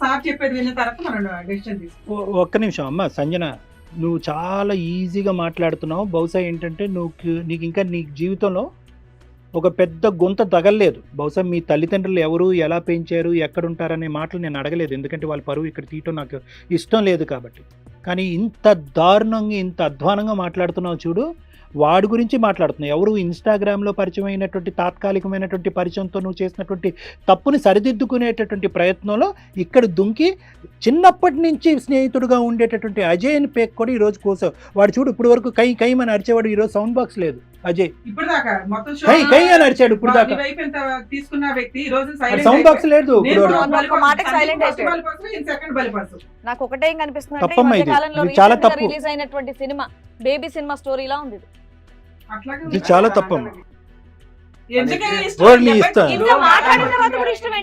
Sir చెప్పేది విన్న తర్వాత మనం డెసిషన్ తీసుకో ఒక్క నిమిషం. అమ్మ సంజన నువ్వు చాలా ఈజీగా మాట్లాడుతున్నావు. బహుశా ఏంటంటే నువ్వు నీకు ఇంకా నీ జీవితంలో ఒక పెద్ద గుంత తగలలేదు. బహుశా మీ తల్లిదండ్రులు ఎవరు ఎలా పెంచారు ఎక్కడుంటారనే మాటలు నేను అడగలేదు. ఎందుకంటే వాళ్ళ పరువు ఇక్కడ తీయటం నాకు ఇష్టం లేదు కాబట్టి. కానీ ఇంత దారుణంగా ఇంత అధ్వానంగా మాట్లాడుతున్నావు చూడు వాడి గురించి మాట్లాడుతున్నావు. ఎవరు ఇన్స్టాగ్రామ్లో పరిచయం అయినటువంటి తాత్కాలికమైనటువంటి పరిచయంతో నువ్వు చేసినటువంటి తప్పుని సరిదిద్దుకునేటటువంటి ప్రయత్నంలో ఇక్కడ దుంకి చిన్నప్పటి నుంచి స్నేహితుడుగా ఉండేటటువంటి అజయ్ని పేక్ కూడా ఈరోజు కోసావు వాడు చూడు ఇప్పుడు వరకు కై కై అని అరిచేవాడు ఈరోజు సౌండ్ బాక్స్ లేదు. అజయ్. కై కై అని అరిచాడు ఇప్పుడు దాకా. వైపు ఎంత తీసుకున్న వ్యక్తి ఈ రోజు సౌండ్ బాక్స్ లేదు నాకు ఒకటే కనిపిస్తుంది చాలా తప్పు. రిలీజ్ అయినటువంటి సినిమా బేబీ సినిమా స్టోరీలా ఉంది ఇది. అట్లాగే ఇది చాలా తప్పమ్మా.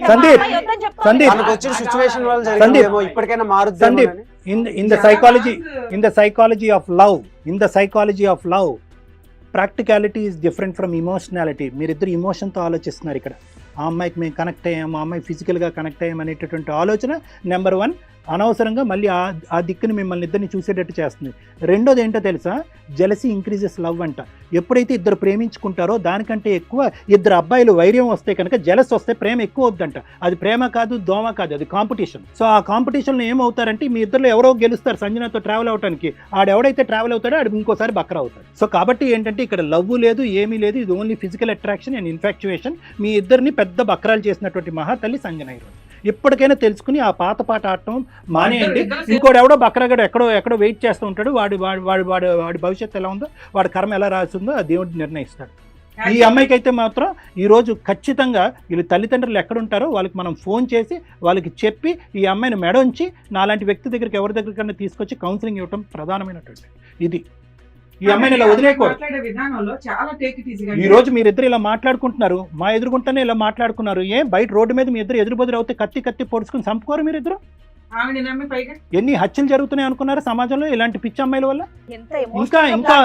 సందీప్. సందీప్. సందీప్. ఇప్పటికైనా Sandeep. In in the psychology in the psychology of love in the psychology of love practicality is different from emotionality మీరిద్దరు ఇమోషన్తో ఆలోచిస్తున్నారు ఇక్కడ ఆ అమ్మాయికి మేము కనెక్ట్ అయ్యాము ఆ అమ్మాయి ఫిజికల్గా కనెక్ట్ అయ్యాము అనేటటువంటి ఆలోచన నెంబర్ వన్ అనవసరంగా మళ్ళీ ఆ ఆ దిక్కుని మిమ్మల్ని ఇద్దరిని చూసేటట్టు చేస్తుంది. రెండోది ఏంటో తెలుసా? జలసి ఇంక్రీజెస్ లవ్ అంట. ఎప్పుడైతే ఇద్దరు ప్రేమించుకుంటారో దానికంటే ఎక్కువ ఇద్దరు అబ్బాయిలు వైర్యం వస్తే కనుక జలస్ వస్తే ప్రేమ ఎక్కువ వద్దంట అది ప్రేమ కాదు దోమ కాదు అది కాంపిటీషన్ సో ఆ కాంపిటీషన్లో ఏమవుతారంటే మీ ఇద్దరు ఎవరో గెలుస్తారు సంజనతో ట్రావెల్ అవడానికి ఆడెవడైతే ట్రావెల్ అవుతాడో ఆడు ఇంకోసారి బక్కర అవుతాడు. సో కాబట్టి ఏంటంటే ఇక్కడ లవ్ లేదు ఏమీ లేదు ఇది only physical attraction and infatuation మీ ఇద్దరిని పెద్ద బక్రాలు చేసినటువంటి మహాతల్లి సంజన ఈరోజు ఇప్పటికైనా తెలుసుకుని ఆ పాత పాట ఆడటం మానేయండి. ఇంకోటి ఎవడో బక్రగాడు ఎక్కడో ఎక్కడో వెయిట్ చేస్తూ ఉంటాడు వాడి వాడి వాడి వాడి వాడి భవిష్యత్తు ఎలా ఉందో వాడి కర్మ ఎలా రాస్తుందో ఆ దేవుడు నిర్ణయిస్తాడు. ఈ అమ్మాయికి అయితే మాత్రం ఈరోజు ఖచ్చితంగా వీళ్ళు తల్లిదండ్రులు ఎక్కడ ఉంటారో వాళ్ళకి మనం ఫోన్ చేసి వాళ్ళకి చెప్పి ఈ అమ్మాయిని మెడ ఉంచి నాలాంటి వ్యక్తి దగ్గరికి ఎవరి దగ్గరికన్నా తీసుకొచ్చి కౌన్సిలింగ్ ఇవ్వటం ప్రధానమైనటువంటి ఇది. ఈ అమ్మాయిని ఇలా వదిలేయకూడదు. ఈజీగా ఈ రోజు మీరిద్దరు ఇలా మాట్లాడుకుంటున్నారు. మా ఎదురుగుంటనే ఇలా మాట్లాడుకున్నారు. ఏం? బయట రోడ్డు మీద మీ ఇద్దరు ఎదురు బదురు అవుతే కత్తి కత్తి పొడుచుకుని చంపుకోరు మీరిద్దరు ఎన్ని హత్యలు జరుగుతున్నాయి అనుకున్నారు సమాజంలో ఇలాంటి పిచ్చి అమ్మాయిల వల్ల? ఇంకా ఇంకా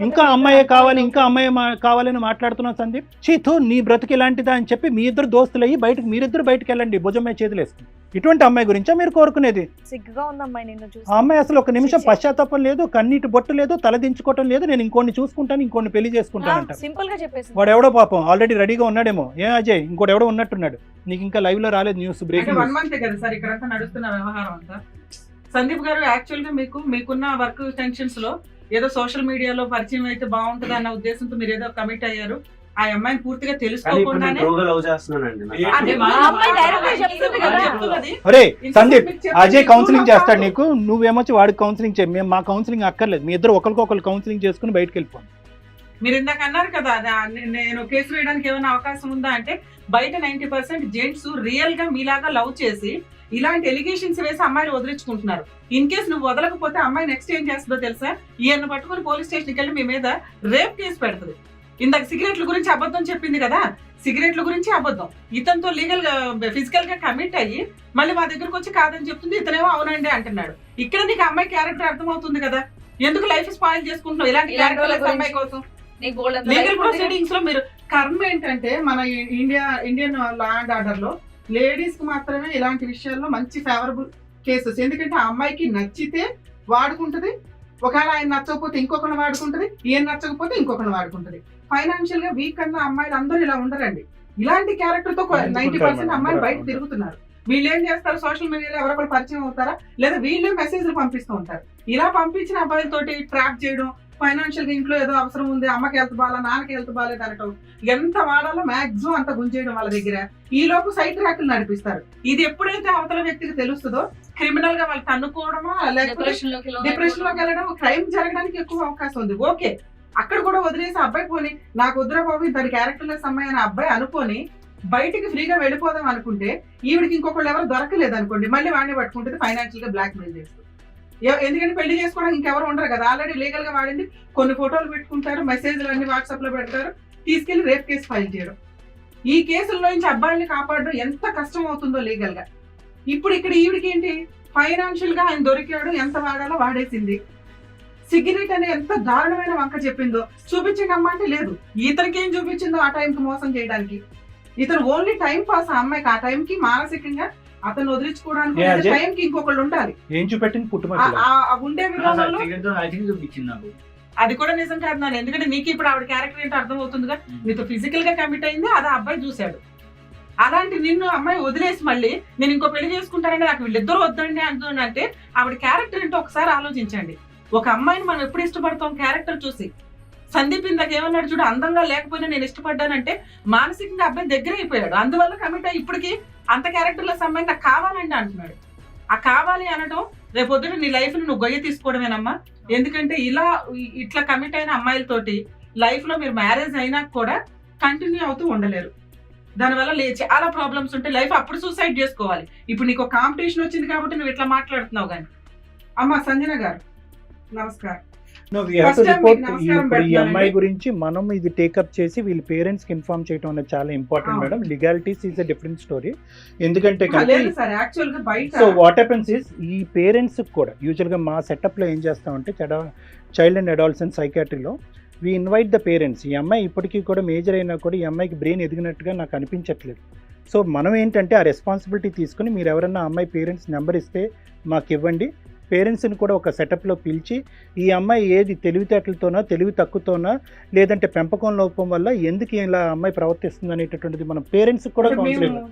ఇంకా అమ్మాయే కావాలి ఇంకా అమ్మాయి మా- కావాలని మాట్లాడుతున్నావు సందీప్? చీతు నీ బ్రతికి ఇలాంటిదా అని చెప్పి మీ ఇద్దరు దోస్తులు అయ్యి బయటకు మీరిద్దరు బయటకు వెళ్ళండి. భుజం మీద చేతులు వేసుకుని. ఇటువంటి అమ్మాయి గురించా మీరు కోరుకునేది? సిగ్గుగా ఉందమ్మాయి నిన్ను చూసి. ఆ అమ్మాయి అసలు ఒక నిమిషం. పశ్చాత్తాపం లేదు కన్నీటి బొట్టు లేదు తలదించుకోవటం లేదు నేను ఇంకోటి చూసుకుంటాను ఇంకోటి పెళ్ళి చేసుకుంటానంట సింపుల్గా చెప్పేసి వాడు ఎవడో పాపం ఆల్రెడీ రెడీగా ఉన్నాడేమో. ఏ అజయ్ ఇంకోటి ఎవడో ఉన్నట్టున్నాడు. నీకు ఇంకా లైవ్లో రాలేదు న్యూస్ అంటే బ్రేకింగ్ వన్ మంత్ కదా సార్ ఇక్కడంతా నడుస్తున్న వ్యవహారం అంతా. సందీప్ గారు యాక్చువల్గా మీకు మీకున్న వర్క్ టెన్షన్స్లో ఏదో సోషల్ మీడియాలో పరిచయం అయితే బాగుంటుంది అన్న ఉద్దేశంతో మీరు ఏదో కమిట్ అయ్యారు. ఆ అమ్మాయిని పూర్తిగా తెలుసుకోకుండానే. అరే సందీప్ అజయ్ కౌన్సిలింగ్ చేస్తాడు. నీకు? నువ్వేమొచ్చి వాడికి కౌన్సిలింగ్ చేయి. మేము మా కౌన్సిలింగ్ అక్కర్లేదు. మీ ఇద్దరు ఒకరికొకరు కౌన్సిలింగ్ చేసుకుని బయటకు వెళ్ళిపోండి. మీరు ఇందాక అన్నారు కదా నేను కేసు వేయడానికి ఏమైనా అవకాశం ఉందా అంటే బయట నైన్టీ పర్సెంట్ జెంట్స్ రియల్గా మీలాగా లవ్ చేసి ఇలాంటి ఎలిగేషన్స్ వేసి అమ్మాయిని వదిలించుకుంటున్నారు. ఇన్ కేసు నువ్వు వదలకపోతే అమ్మాయి నెక్స్ట్ ఏం చేస్తుందో తెలుసా? ఈయన పట్టుకుని పోలీస్ స్టేషన్కి వెళ్ళి మీ మీద రేప్ కేసు పెడుతుంది. ఇందాక సిగరెట్ల గురించి అబద్ధం చెప్పింది కదా? సిగరెట్ల గురించి అబద్ధం. ఇతనితో లీగల్గా ఫిజికల్గా కమిట్ అయ్యి మళ్ళీ మా దగ్గరకు వచ్చి కాదని చెప్తుంది ఇతనేమో అవునండి అంటున్నాడు. ఇక్కడ నీకు అమ్మాయి క్యారెక్టర్ అర్థమవుతుంది కదా? ఎందుకు లైఫ్ స్పాయిల్ చేసుకుంటున్నావు? ఇలాంటి క్యారెక్టర్ అమ్మాయి. కోసం. లీగల్. ప్రొసీడింగ్స్లో మీరు కర్మ ఏంటంటే మన ఇండియా ఇండియన్ లా అండ్ ఆర్డర్లో లేడీస్కి మాత్రమే ఇలాంటి విషయాల్లో మంచి ఫేవరబుల్ కేసెస్ ఎందుకంటే ఆ అమ్మాయికి నచ్చితే వాడుకుంటది ఒకవేళ ఆయన నచ్చకపోతే ఇంకొకరిని వాడుకుంటది ఈయన నచ్చకపోతే ఇంకొకరిని వాడుకుంటది. ఫైనాన్షియల్గా వీక్ అన్న అమ్మాయిలు అందరూ ఇలా ఉండరండి. ఇలాంటి క్యారెక్టర్తో నైన్టీ పర్సెంట్? అమ్మాయిలు బయట. తిరుగుతున్నారు. వీళ్ళు ఏం చేస్తారు? సోషల్ మీడియాలో ఎవరొకరు పరిచయం అవుతారా? లేదా వీళ్ళే మెసేజ్లు పంపిస్తూ ఉంటారు. ఇలా పంపించిన అబ్బాయిలతోటి ట్రాప్ చేయడం ఫైనాన్షియల్గా ఇంట్లో ఏదో అవసరం ఉంది అమ్మకి హెల్త్ బాగా నాన్నకి హెల్త్ బాగాలేదు అనటం ఎంత వాడాలో మాక్సిమం అంత గుంజేయడం వాళ్ళ దగ్గర. ఈ లోపు సైట్ ర్యాకులు నడిపిస్తారు. ఇది ఎప్పుడైతే అవతల వ్యక్తికి తెలుస్తుందో క్రిమినల్గా వాళ్ళు తన్నుకోవడమా? లేకపోతే. డిప్రెషన్లోకి వెళ్ళడం క్రైమ్ జరగడానికి ఎక్కువ అవకాశం ఉంది. ఓకే అక్కడ కూడా వదిలేసి అబ్బాయి పోని నాకు వద్దురా బాబు దాని క్యారెక్టర్ లెస్ అమ్మాయి అని అబ్బాయి అనుకొని బయటికి ఫ్రీగా వెళ్ళిపోదాం అనుకుంటే ఈవిడికి ఇంకొకళ్ళు ఎవరు దొరకలేదు అనుకోండి మళ్ళీ వాడిని పట్టుకుంటుంది ఫైనాన్షియల్గా బ్లాక్ మెయిల్ చేస్తూ ఎందుకంటే పెళ్ళి చేసుకోవడానికి ఇంకెవరు ఉండరు కదా ఆల్రెడీ లీగల్గా వాడింది కొన్ని ఫోటోలు పెట్టుకుంటారు మెసేజ్లు అన్ని వాట్సాప్లో పెడతారు తీసుకెళ్ళి రేప్ కేసు ఫైల్ చేయడం. ఈ కేసుల్లో నుంచి అబ్బాయిల్ని కాపాడడం ఎంత కష్టం అవుతుందో లీగల్గా. ఇప్పుడు ఇక్కడ ఈవిడికి ఏంటి? ఫైనాన్షియల్గా ఆయన దొరికాడు ఎంత వాడాలో వాడేసింది. సిగరెట్ అనే ఎంత దారుణమైన వంక చెప్పిందో చూపించండి అమ్మ అంటే లేదు. ఇతనికి ఏం చూపించిందో ఆ టైంకి మోసం చేయడానికి. ఇతను ఓన్లీ టైం పాస్ ఆ అమ్మాయికి. ఆ టైంకి మానసికంగా అతను వదిలించుకోవడానికి? టైంకి ఇంకొకళ్ళు ఉండాలి. ఏం చూపెట్టింది? ఉండే విధానంలో అది కూడా నిజం కాదు నాన్న. ఎందుకంటే నీకు ఇప్పుడు ఆవిడ క్యారెక్టర్ ఏంటో అర్థం అవుతుందిగా నీతో ఫిజికల్గా కమిట్ అయింది అది ఆ అబ్బాయి చూశాడు. అలాంటి నిన్ను అమ్మాయి వదిలేసి మళ్ళీ నేను ఇంకో పెళ్ళి చేసుకుంటానంటే నాకు వీళ్ళిద్దరూ వద్దండి అంటుందంటే ఆవిడ క్యారెక్టర్ ఏంటో ఒకసారి ఆలోచించండి. ఒక అమ్మాయిని మనం ఎప్పుడు ఇష్టపడతాం క్యారెక్టర్ చూసి? సందీప్ ఇందాక ఏమన్నాడు చూడు అందంగా లేకపోయినా నేను ఇష్టపడ్డానంటే మానసికంగా అబ్బాయి దగ్గర అయిపోయాడు. అందువల్ల కమిట్ అయ్యి ఇప్పటికి అంత క్యారెక్టర్లో సంబంధం నాకు కావాలండి అంటున్నాడు. ఆ కావాలి అనడం రేపొద్దున నీ లైఫ్ నువ్వు గొయ్య తీసుకోవడమేనమ్మా. ఎందుకంటే ఇలా ఇట్లా కమిట్ అయిన అమ్మాయిలతోటి లైఫ్లో మీరు మ్యారేజ్ అయినా కూడా కంటిన్యూ అవుతూ ఉండలేరు. దానివల్ల లే చాలా ప్రాబ్లమ్స్ ఉంటాయి. లైఫ్ అప్పుడు సూసైడ్ చేసుకోవాలి. ఇప్పుడు నీకు కాంపిటీషన్ వచ్చింది కాబట్టి నువ్వు ఇట్లా మాట్లాడుతున్నావు కానీ అమ్మ సంజన గారు. నమస్కారం. ఈ-. అమ్మాయి గురించి మనం ఇది టేకప్ చేసి వీళ్ళ పేరెంట్స్కి ఇన్ఫార్మ్ చేయడం అనేది చాలా important. Madam legalities is a different story ఎందుకంటే గా సో వాట్ హ్యాపెన్స్ ఇస్ ఈ పేరెంట్స్ కూడా యూజువల్గా మా సెటప్లో ఏం చేస్తామంటే చైల్డ్ అండ్ అడాల్సెంట్ సైకాట్రీలో వి ఇన్వైట్ ద పేరెంట్స్ ఈ అమ్మాయి ఇప్పటికీ కూడా మేజర్ అయినా కూడా ఈ అమ్మాయికి బ్రెయిన్ ఎదిగినట్టుగా నాకు అనిపించట్లేదు. సో మనం ఏంటంటే ఆ రెస్పాన్సిబిలిటీ తీసుకుని మీరు ఎవరన్నా అమ్మాయి పేరెంట్స్ నెంబర్ ఇస్తే మాకు ఇవ్వండి. పేరెంట్స్ని కూడా ఒక సెటప్లో పిలిచి ఈ అమ్మాయి ఏది తెలివితేటలతోనా తెలివి తక్కువతోనా లేదంటే పెంపకం లోపం వల్ల ఎందుకు ఇలా అమ్మాయి ప్రవర్తిస్తుంది అనేటటువంటిది మనం పేరెంట్స్ కూడా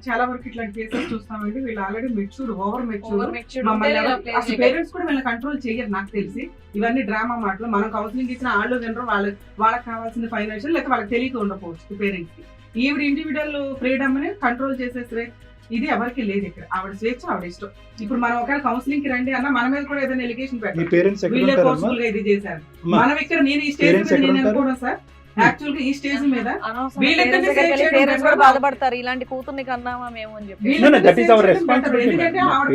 చాలా వరకు ఇట్లాంటి కేసెస్ చూస్తామండి. వీళ్ళు already mature over mature. Parents కూడా వీళ్ళని కంట్రోల్ చేయరు నాకు తెలిసి. ఇవన్నీ డ్రామా మాటలు. మనం కౌన్సిలింగ్ ఇచ్చిన వాళ్ళు వినరు. వాళ్ళు వాళ్ళకి కావాల్సిన ఫైనాన్షియల్ లేకపోతే వాళ్ళకి తెలియక ఉండకపోవచ్చు పేరెంట్స్కి ఈవిడ ఇండివిజువల్ ఫ్రీడమ్ని కంట్రోల్ చేసే స్వే- ఇది ఎవరికి లేదు ఇక్కడ. ఆవిడ స్వేచ్ఛ ఆవిడ ఇష్టం. ఇప్పుడు మనం ఒకవేళ కౌన్సిలింగ్కి రండి అన్న మన మీద కూడా ఏదైనా ఎలిగేషన్ పెట్టాలి. వీళ్ళే ఫోర్స్ఫుల్గా ఇది చేశారు. మనం ఇక్కడ నేను ఈ స్టేజ్ మీద నేను? అనుకోవడం సార్. యాక్చువల్గా ఈ స్టేజ్ మీద. బాధపడతారు. ఇలాంటి కూతుర్ని కన్నామా మేము అని చెప్పి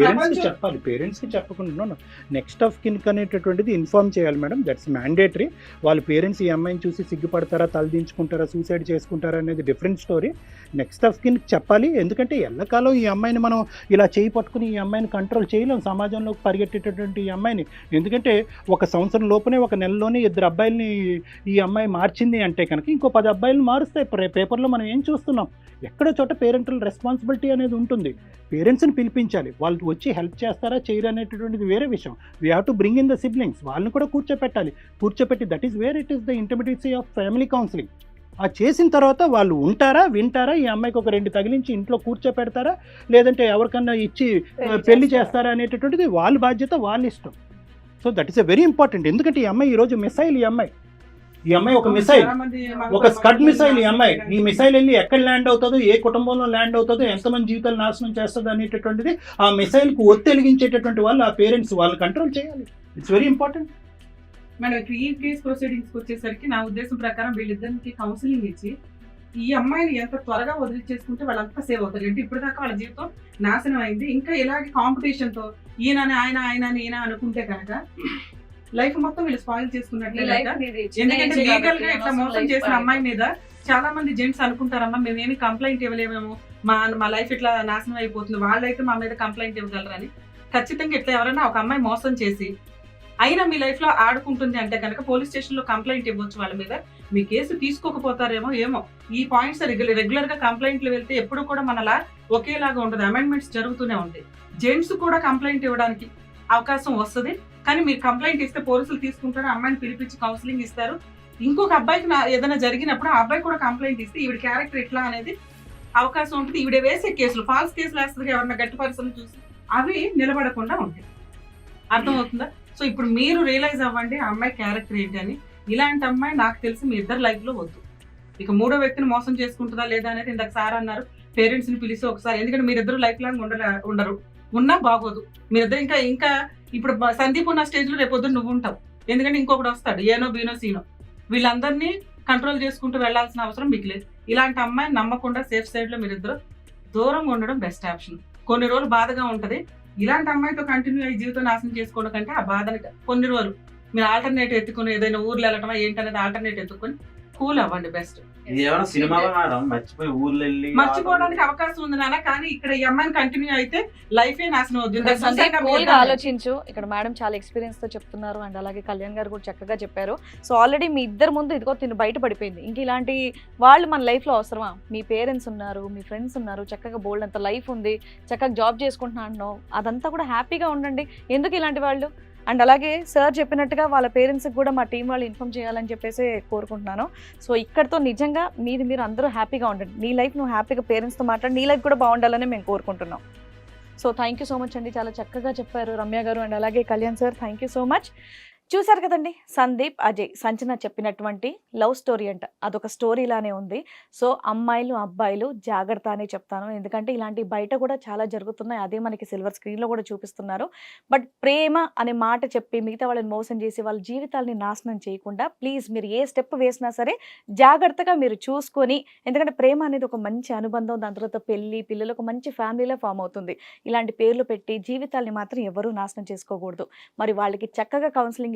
ప్రపంచం- చెప్పాలి. పేరెంట్స్కి చెప్పకుండా నెక్స్ట్ ఆఫ్ కిన్ అనేటటువంటిది ఇన్ఫార్మ్ చేయాలి మేడం దట్స్ మ్యాండేటరీ వాళ్ళ పేరెంట్స్ ఈ అమ్మాయిని చూసి సిగ్గుపడతారా తలదించుకుంటారా సూసైడ్ చేసుకుంటారా అనేది different story next of kin చెప్పాలి. ఎందుకంటే ఎల్లకాలం ఈ అమ్మాయిని మనం ఇలా చేయి పట్టుకుని ఈ అమ్మాయిని కంట్రోల్ చేయలేం. సమాజంలోకి పరిగెట్టేటటువంటి ఈ అమ్మాయిని. ఎందుకంటే ఒక సంవత్సరం లోపునే ఒక నెలలోనే ఇద్దరు అబ్బాయిల్ని ఈ అమ్మాయి మార్చింది అంటే కనుక ఇంకో పది అబ్బాయిలను మారుస్తాయి ప్రే- పేపర్లో మనం ఏం చూస్తున్నాం? ఎక్కడో చోట పేరెంటల్ రెస్పాన్సిబిలిటీ అనేది ఉంటుంది. పేరెంట్స్ని పిలిపించాలి. వాళ్ళు వచ్చి హెల్ప్ చేస్తారా చేయరు అనేటటువంటిది వేరే విషయం. We have to bring in the siblings వాళ్ళని కూడా కూర్చోపెట్టాలి. కూర్చోపెట్టి that is where it is the intermediacy of family counselling ఆ చేసిన తర్వాత వాళ్ళు ఉంటారా వింటారా? ఈ అమ్మాయికి ఒక రెండు తగిలించి ఇంట్లో కూర్చోపెడతారా? లేదంటే ఎవరికన్నా ఇచ్చి పెళ్ళి చేస్తారా? అనేటటువంటిది వాళ్ళ బాధ్యత వాళ్ళ ఇష్టం. So that is a very important ఎందుకంటే ఈ అమ్మాయి ఈరోజు మిసైల్ ఈ అమ్మాయి. ఈ అమ్మాయి ఒక మిసైల్. ఒక స్కడ్ మిసైల్ ఈ అమ్మాయి. ఈ మిసైల్ వెళ్ళి ఎక్కడ ల్యాండ్ అవుతుందో ఏ కుటుంబంలో ల్యాండ్ అవుతుందో ఎంతమంది జీవితాలు నాశనం చేస్తుందో అనేటటువంటిది ఆ మిసైల్కు ఒత్తి వెలిగించేటటువంటి వాళ్ళు ఆ పేరెంట్స్ వాళ్ళు కంట్రోల్ చేయాలి. ఇట్స్ వెరీ ఇంపార్టెంట్ మేడం ఇప్పుడు ఈ కేసు ప్రొసీడింగ్స్ వచ్చేసరికి నా ఉద్దేశం ప్రకారం వీళ్ళిద్దరికి కౌన్సిలింగ్ ఇచ్చి ఈ అమ్మాయిని ఎంత త్వరగా వదిలిచేసుకుంటే వాళ్ళంతా సేవ్ అవుతారు. అంటే ఇప్పుడు దాకా వాళ్ళ జీవితం నాశనం అయింది. ఇంకా ఇలాగే కాంపిటీషన్తో ఈయనని ఆయన ఆయన ఈయన అనుకుంటే కనుక లైఫ్ మొత్తం వీళ్ళు స్పాయిల్ చేసుకున్నట్లే. చిన్న ఎందుకంటే లీగల్గా ఇట్లా మోసం చేసిన. అమ్మాయి మీద చాలా మంది జెంట్స్ అనుకుంటారమ్మా మేమేమి కంప్లైంట్ ఇవ్వలేమేమో. మా మా లైఫ్ ఇట్లా నాశనం అయిపోతుంది వాళ్ళైతే మా మీద కంప్లైంట్ ఇవ్వగలరని. ఖచ్చితంగా ఇట్లా ఎవరైనా ఒక అమ్మాయి మోసం చేసి అయినా మీ లైఫ్లో ఆడుకుంటుంది అంటే కనుక పోలీస్ స్టేషన్లో కంప్లైంట్ ఇవ్వచ్చు వాళ్ళ మీద. మీ కేసు తీసుకోకపోతారేమో ఏమో. ఈ పాయింట్స్ రెగ్యులర్గా కంప్లైంట్లు వెళ్తే ఎప్పుడు కూడా మనలా ఒకేలాగా ఉండదు. అమెండ్మెంట్స్ జరుగుతూనే ఉంటాయి. జెంట్స్ కూడా కంప్లైంట్ ఇవ్వడానికి అవకాశం వస్తుంది. కానీ మీరు కంప్లైంట్ ఇస్తే పోలీసులు తీసుకుంటారు అమ్మాయిని పిలిపించి కౌన్సిలింగ్ ఇస్తారు. ఇంకొక అబ్బాయికి నా- ఏదైనా జరిగినప్పుడు ఆ అబ్బాయి కూడా కంప్లైంట్ ఇస్తే ఈవిడ క్యారెక్టర్ ఎట్లా అనేది అవకాశం ఉంటుంది. ఈవిడ వేసే కేసులు ఫాల్స్ కేసులు వేస్తుంది ఎవరన్నా గట్టి పర్సన్ చూసి అవి నిలబడకుండా ఉంటాయి. అర్థమవుతుందా? సో ఇప్పుడు మీరు రియలైజ్ అవ్వండి అమ్మాయి క్యారెక్టర్ ఏంటి అని. ఇలాంటి అమ్మాయి నాకు తెలిసి మీ ఇద్దరు లైఫ్లో వద్దు. ఇక మూడో వ్యక్తిని మోసం చేసుకుంటుందా లేదా అనేది ఇందాక సార్ అన్నారు. పేరెంట్స్ని పిలిచి ఒకసారి. ఎందుకంటే మీరిద్దరు లైఫ్ లాంగ్ ఉండలే ఉండరు. ఉన్నా బాగోదు. మీరిద్దరు ఇంకా ఇంకా ఇప్పుడు సందీప్ ఉన్న స్టేజ్లో రేపొద్దు నువ్వు ఉంటావు. ఎందుకంటే ఇంకొకటి వస్తాడు ఏనో బీనో సీనో. వీళ్ళందరినీ కంట్రోల్ చేసుకుంటూ వెళ్ళాల్సిన అవసరం మీకు లేదు. ఇలాంటి అమ్మాయిని నమ్మకుండా సేఫ్ సైడ్లో మీరిద్దరు దూరంగా ఉండడం బెస్ట్ ఆప్షన్ కొన్ని రోజులు బాధగా ఉంటది. ఇలాంటి అమ్మాయితో కంటిన్యూ అయ్యి జీవితం నాశనం చేసుకోవడం కంటే ఆ బాధని కొన్ని రోజులు మీరు ఆల్టర్నేట్ ఎత్తుకుని ఏదైనా ఊర్లో వెళ్ళటమా ఏంటనేది ఆల్టర్నేట్ ఎత్తుకొని కూల్ అవ్వండి బెస్ట్ ఇది ఏమైనా సినిమా మేడం మర్చిపోయి ఊర్లో వెళ్ళి మర్చిపోవడానికి అవకాశం ఉంది నాన్న కానీ ఇక్కడ ఈ అమ్మాయిని కంటిన్యూ అయితే లైఫ్ నాశనం అవుతుంది ఆలోచించు. ఇక్కడ మేడం చాలా ఎక్స్పీరియన్స్తో చెప్తున్నారు అండ్ అలాగే కళ్యాణ్ గారు కూడా చక్కగా చెప్పారు. సో ఆల్రెడీ మీ ఇద్దరు ముందు ఇదిగో తిను బయట పడిపోయింది. ఇంక ఇలాంటి వాళ్ళు మన లైఫ్లో అవసరమా? మీ పేరెంట్స్ ఉన్నారు మీ ఫ్రెండ్స్ ఉన్నారు చక్కగా బోల్డ్ అంత లైఫ్ ఉంది చక్కగా జాబ్ చేసుకుంటున్నా అంటున్నావు అదంతా కూడా హ్యాపీగా ఉండండి. ఎందుకు ఇలాంటి వాళ్ళు? అండ్ అలాగే సార్ చెప్పినట్టుగా వాళ్ళ పేరెంట్స్కి కూడా మా టీం వాళ్ళు ఇన్ఫామ్ చేయాలని చెప్పేసి కోరుకుంటున్నాను. సో ఇక్కడతో నిజంగా మీది మీరు అందరూ హ్యాపీగా ఉండండి. నీ లైఫ్ నువ్వు హ్యాపీగా పేరెంట్స్తో మాట్లాడి నీ లైఫ్ కూడా బాగుండాలని మేము కోరుకుంటున్నాం. So thank you so much అండి. చాలా చక్కగా చెప్పారు రమ్య గారు అండ్ అలాగే Kalyan sir. Thank you so much. చూశారు కదండి? సందీప్ అజయ్ సంచన చెప్పినటువంటి లవ్ స్టోరీ అంట. అదొక స్టోరీ లానే ఉంది. సో అమ్మాయిలు అబ్బాయిలు జాగ్రత్త అనే చెప్తాను. ఎందుకంటే ఇలాంటి బయట కూడా చాలా జరుగుతున్నాయి. అదే మనకి సిల్వర్ స్క్రీన్లో కూడా చూపిస్తున్నారు. బట్ ప్రేమ అనే మాట చెప్పి మిగతా వాళ్ళని మోసం చేసి వాళ్ళ జీవితాలని నాశనం చేయకుండా ప్లీజ్ మీరు ఏ స్టెప్ వేసినా సరే జాగ్రత్తగా మీరు చూసుకొని ఎందుకంటే ప్రేమ అనేది ఒక మంచి అనుబంధం. దాని తర్వాత పెళ్ళి పిల్లలకు మంచి ఫ్యామిలీలో ఫామ్ అవుతుంది. ఇలాంటి పేర్లు పెట్టి జీవితాల్ని మాత్రం ఎవరూ నాశనం చేసుకోకూడదు. మరి వాళ్ళకి చక్కగా కౌన్సిలింగ్